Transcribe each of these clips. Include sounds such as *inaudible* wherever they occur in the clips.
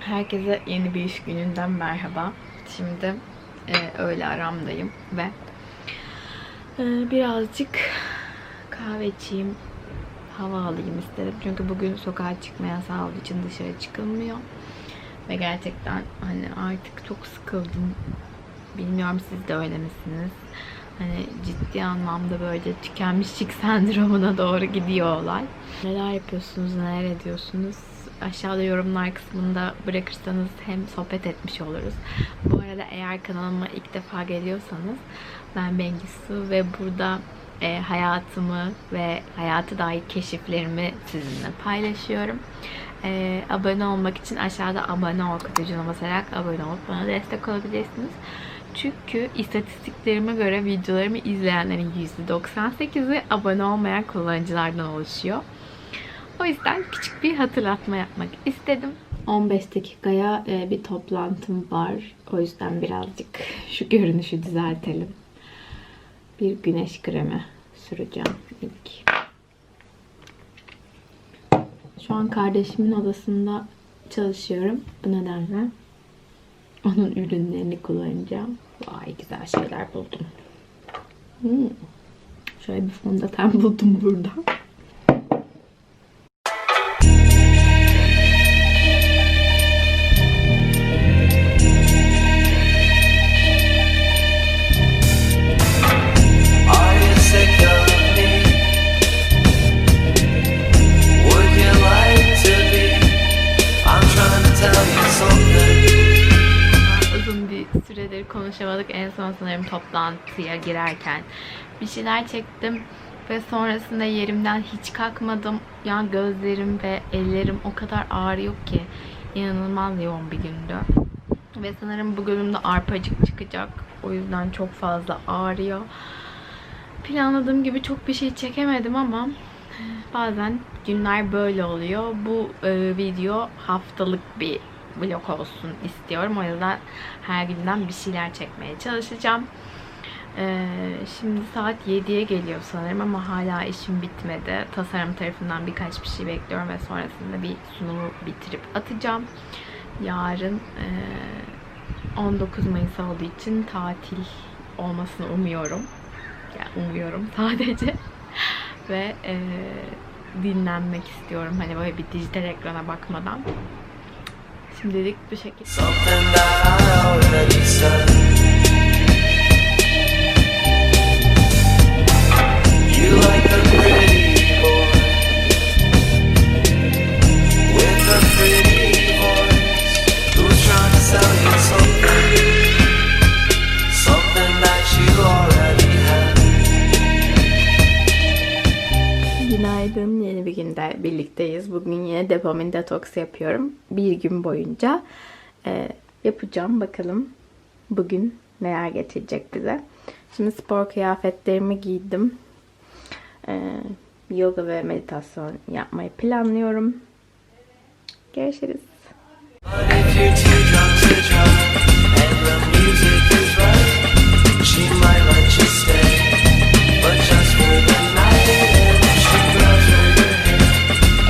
Herkese yeni bir iş gününden merhaba. Şimdi e, öğle aramdayım ve e, birazcık kahve içeyim, hava alayım istedim. Çünkü bugün sokağa çıkma yasağı olduğu için dışarı çıkılmıyor. Ve gerçekten hani artık çok sıkıldım. Bilmiyorum siz de öyle misiniz? Hani ciddi anlamda böyle tükenmişlik sendromuna doğru gidiyor olay. Neler yapıyorsunuz, neler ediyorsunuz? Aşağıda yorumlar kısmında bırakırsanız hem sohbet etmiş oluruz. Bu arada eğer kanalıma ilk defa geliyorsanız ben Bengisu ve burada e, hayatımı ve hayatı dair keşiflerimi sizinle paylaşıyorum. E, abone olmak için aşağıda abone ol kutucuğuna basarak abone olup bana destek olabilirsiniz. Çünkü istatistiklerime göre videolarımı izleyenlerin %98'i abone olmayan kullanıcılardan oluşuyor. O yüzden küçük bir hatırlatma yapmak istedim. 15 dakikaya e, bir toplantım var. O yüzden birazcık şu görünüşü düzeltelim. Bir güneş kremi süreceğim ilk. Şu an kardeşimin odasında çalışıyorum. Bu nedenle onun ürünlerini kullanacağım. Vay güzel şeyler buldum. Hmm. Şöyle bir fondöten buldum burada. Sanırım toplantıya girerken bir şeyler çektim ve sonrasında yerimden hiç kalkmadım. Yani gözlerim ve ellerim o kadar ağrıyor ki inanılmaz yoğun bir gündü. Ve sanırım bu bölümde arpacık çıkacak. O yüzden çok fazla ağrıyor. Planladığım gibi çok bir şey çekemedim ama bazen günler böyle oluyor. Bu e, video haftalık bir vlog olsun istiyorum. O yüzden her günden bir şeyler çekmeye çalışacağım. E, şimdi saat 7'ye geliyor sanırım ama hala işim bitmedi. Tasarım tarafından birkaç bir şey bekliyorum ve sonrasında bir sunumu bitirip atacağım. Yarın e, 19 Mayıs olduğu için tatil olmasını umuyorum. Yani umuyorum *laughs* sadece. ve e, dinlenmek istiyorum. Hani böyle bir dijital ekrana bakmadan. Şimdilik bu şekilde. Dopamin detoks yapıyorum. Bir gün boyunca Ee, yapacağım. Bakalım bugün neler getirecek bize. Şimdi spor kıyafetlerimi giydim. Ee, yoga ve meditasyon yapmayı planlıyorum. Görüşürüz.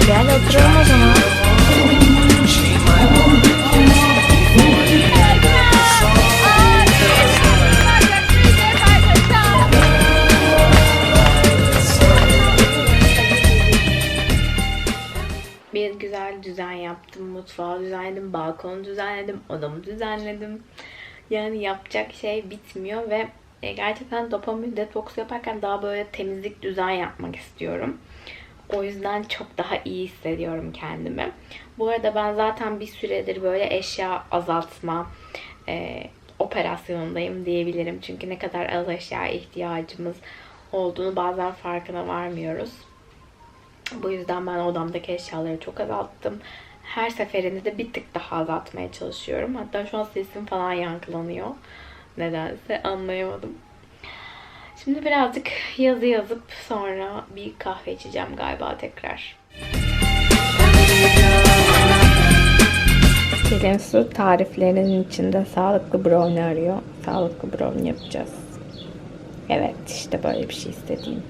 Gel oturalım o zaman. Bir güzel düzen yaptım. Mutfağı düzenledim, balkonu düzenledim, odamı düzenledim. Yani yapacak şey bitmiyor ve e, gerçekten dopamin detoks yaparken daha böyle temizlik düzen yapmak istiyorum. O yüzden çok daha iyi hissediyorum kendimi. Bu arada ben zaten bir süredir böyle eşya azaltma e, operasyonundayım diyebilirim. Çünkü ne kadar az eşya ihtiyacımız olduğunu bazen farkına varmıyoruz. Bu yüzden ben odamdaki eşyaları çok azalttım. Her seferinde de bir tık daha azaltmaya çalışıyorum. Hatta şu an sesim falan yankılanıyor. Nedense anlayamadım. Şimdi birazcık yazı yazıp sonra bir kahve içeceğim galiba tekrar. Selin Su tariflerinin içinde sağlıklı brownie arıyor. Sağlıklı brownie yapacağız. Evet işte böyle bir şey istediğim.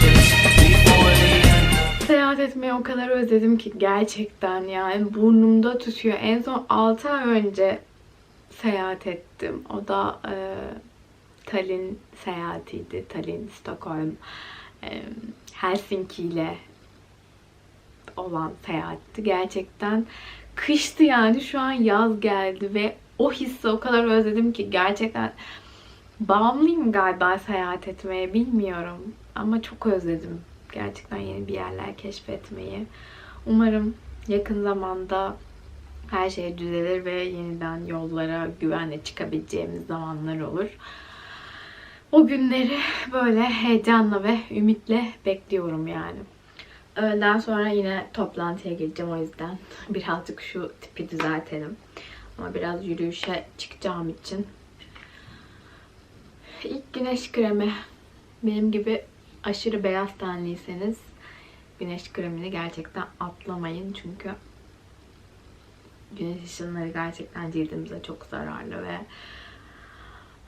Kiss before the end of Seyahat etmeyi o kadar özledim ki gerçekten yani burnumda tutuyor. En son 6 ay önce seyahat ettim. O da e, Tallinn seyahatiydi. Tallinn, Stockholm, e, Helsinki ile olan seyahatti. Gerçekten kıştı yani şu an yaz geldi ve o hissi o kadar özledim ki gerçekten bağımlıyım galiba seyahat etmeye bilmiyorum. Ama çok özledim. Gerçekten yeni bir yerler keşfetmeyi. Umarım yakın zamanda her şey düzelir ve yeniden yollara güvenle çıkabileceğimiz zamanlar olur. O günleri böyle heyecanla ve ümitle bekliyorum yani. Öğleden sonra yine toplantıya gireceğim o yüzden *laughs* birazcık şu tipi düzeltelim. Ama biraz yürüyüşe çıkacağım için İlk güneş kremi. Benim gibi aşırı beyaz tenliyseniz güneş kremini gerçekten atlamayın çünkü güneş ışınları gerçekten cildimize çok zararlı ve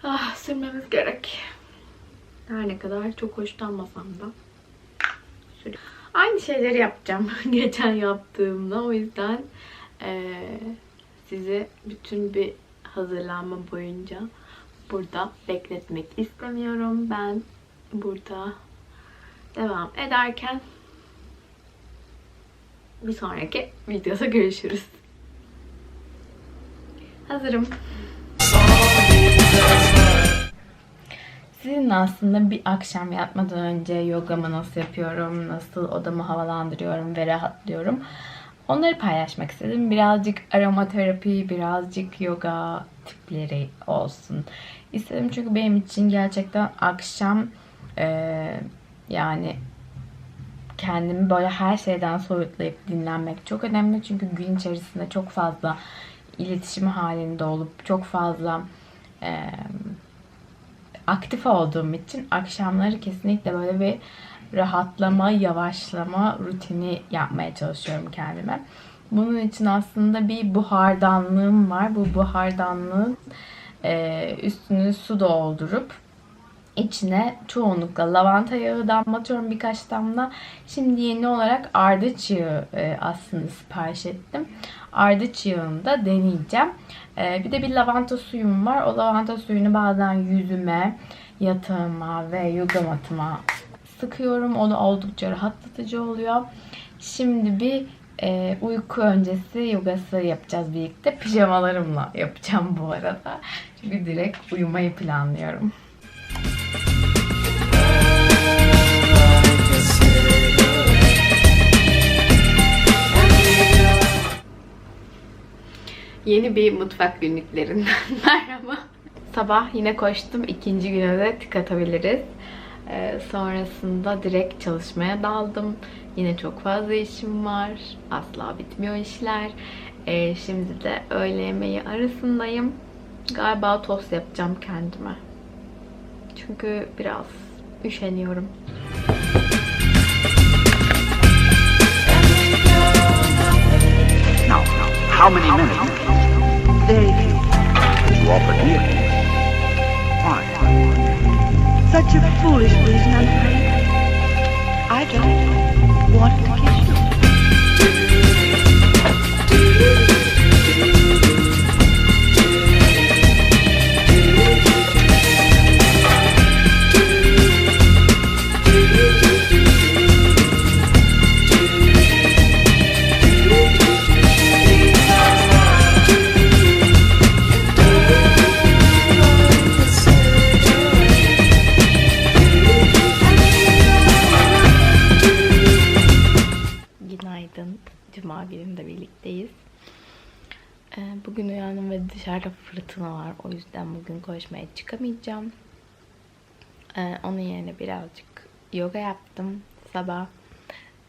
ah, sürmemiz gerek. Her ne kadar çok hoşlanmasam da. Aynı şeyleri yapacağım *laughs* geçen yaptığımda. O yüzden eee, sizi bütün bir hazırlanma boyunca burada bekletmek istemiyorum. Ben burada devam ederken bir sonraki videoda görüşürüz. Hazırım. Sizinle aslında bir akşam yatmadan önce yogamı nasıl yapıyorum, nasıl odamı havalandırıyorum ve rahatlıyorum. Onları paylaşmak istedim. Birazcık aromaterapi, birazcık yoga tipleri olsun. İstedim çünkü benim için gerçekten akşam eee, yani kendimi böyle her şeyden soyutlayıp dinlenmek çok önemli. Çünkü gün içerisinde çok fazla iletişim halinde olup çok fazla eee, aktif olduğum için akşamları kesinlikle böyle bir rahatlama, yavaşlama rutini yapmaya çalışıyorum kendime. Bunun için aslında bir buhardanlığım var. Bu buhardanlığın eee, üstünü su doldurup içine çoğunlukla lavanta yağı damlatıyorum birkaç damla. Şimdi yeni olarak ardıç yağı e, aslında sipariş ettim. Ardıç yağını da deneyeceğim. E, bir de bir lavanta suyum var. O lavanta suyunu bazen yüzüme, yatağıma ve yoga matıma sıkıyorum. O da oldukça rahatlatıcı oluyor. Şimdi bir e, uyku öncesi yogası yapacağız birlikte. Pijamalarımla yapacağım bu arada. Çünkü direkt uyumayı planlıyorum. Yeni bir mutfak günlüklerinden *laughs* merhaba. Sabah yine koştum. İkinci güne de tık atabiliriz. Ee, sonrasında direkt çalışmaya daldım. Yine çok fazla işim var. Asla bitmiyor işler. Ee, şimdi de öğle yemeği arasındayım. Galiba tost yapacağım kendime. Çünkü biraz üşeniyorum. How many minutes? Few. You offer dear. Why? Such a foolish reason, I'm afraid. I just wanted dışarıda fırtına var. O yüzden bugün koşmaya çıkamayacağım. Ee, Onun yerine birazcık yoga yaptım sabah.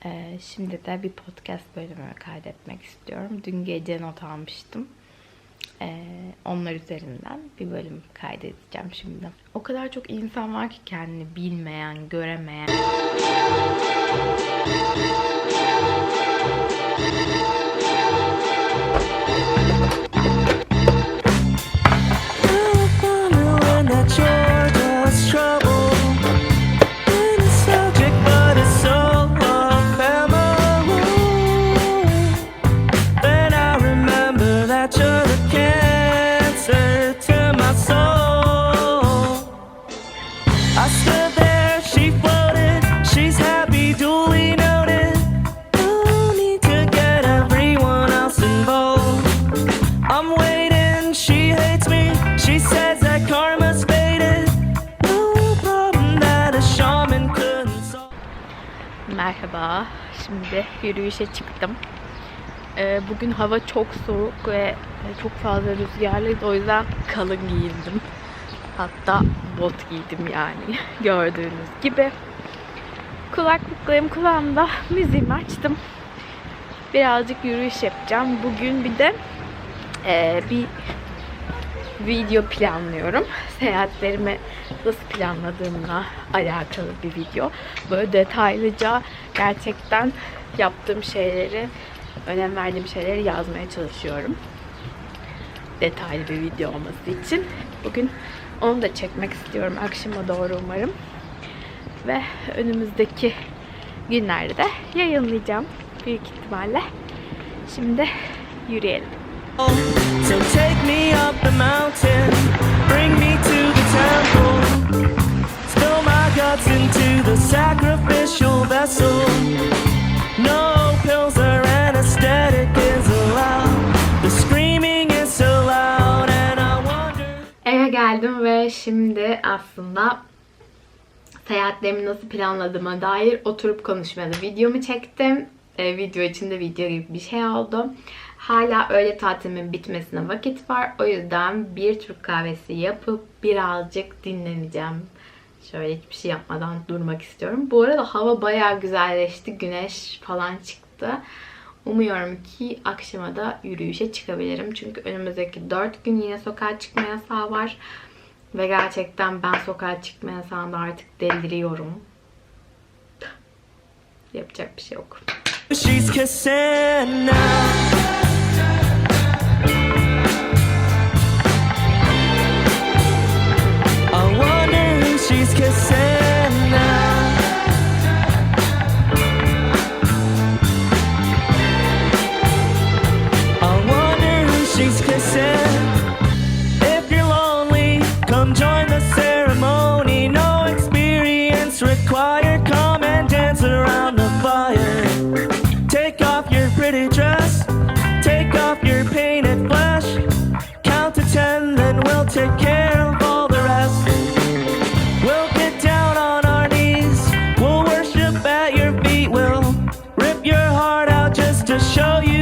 Ee, Şimdi de bir podcast bölümü kaydetmek istiyorum. Dün gece not almıştım. Ee, onlar üzerinden bir bölüm kaydedeceğim şimdi. O kadar çok insan var ki kendini bilmeyen, göremeyen. Şimdi yürüyüşe çıktım. Ee, bugün hava çok soğuk ve çok fazla rüzgarlıydı. O yüzden kalın giyindim. Hatta bot giydim yani. *laughs* Gördüğünüz gibi. Kulaklıklarım kulağımda. Müziğimi açtım. Birazcık yürüyüş yapacağım. Bugün bir de e, bir video planlıyorum. Seyahatlerimi nasıl planladığımla alakalı bir video. Böyle detaylıca gerçekten yaptığım şeyleri, önem verdiğim şeyleri yazmaya çalışıyorum. Detaylı bir video olması için. Bugün onu da çekmek istiyorum akşama doğru umarım. Ve önümüzdeki günlerde de yayınlayacağım büyük ihtimalle. Şimdi yürüyelim. So take me up the mountain, bring me to the temple. Spill my guts into the sacrificial vessel. No. Eve geldim ve şimdi aslında seyahatlerimi nasıl planladığıma dair oturup konuşmalı videomu çektim. Ee, video içinde video gibi bir şey oldu. Hala öğle tatilimin bitmesine vakit var. O yüzden bir Türk kahvesi yapıp birazcık dinleneceğim. Şöyle hiçbir şey yapmadan durmak istiyorum. Bu arada hava bayağı güzelleşti. Güneş falan çıktı. Umuyorum ki akşama da yürüyüşe çıkabilirim. Çünkü önümüzdeki 4 gün yine sokağa çıkma yasağı var. Ve gerçekten ben sokağa çıkma yasağında artık deliriyorum. Yapacak bir şey yok. She's kissing who she's kissing now. I wonder who she's kissing. tell you.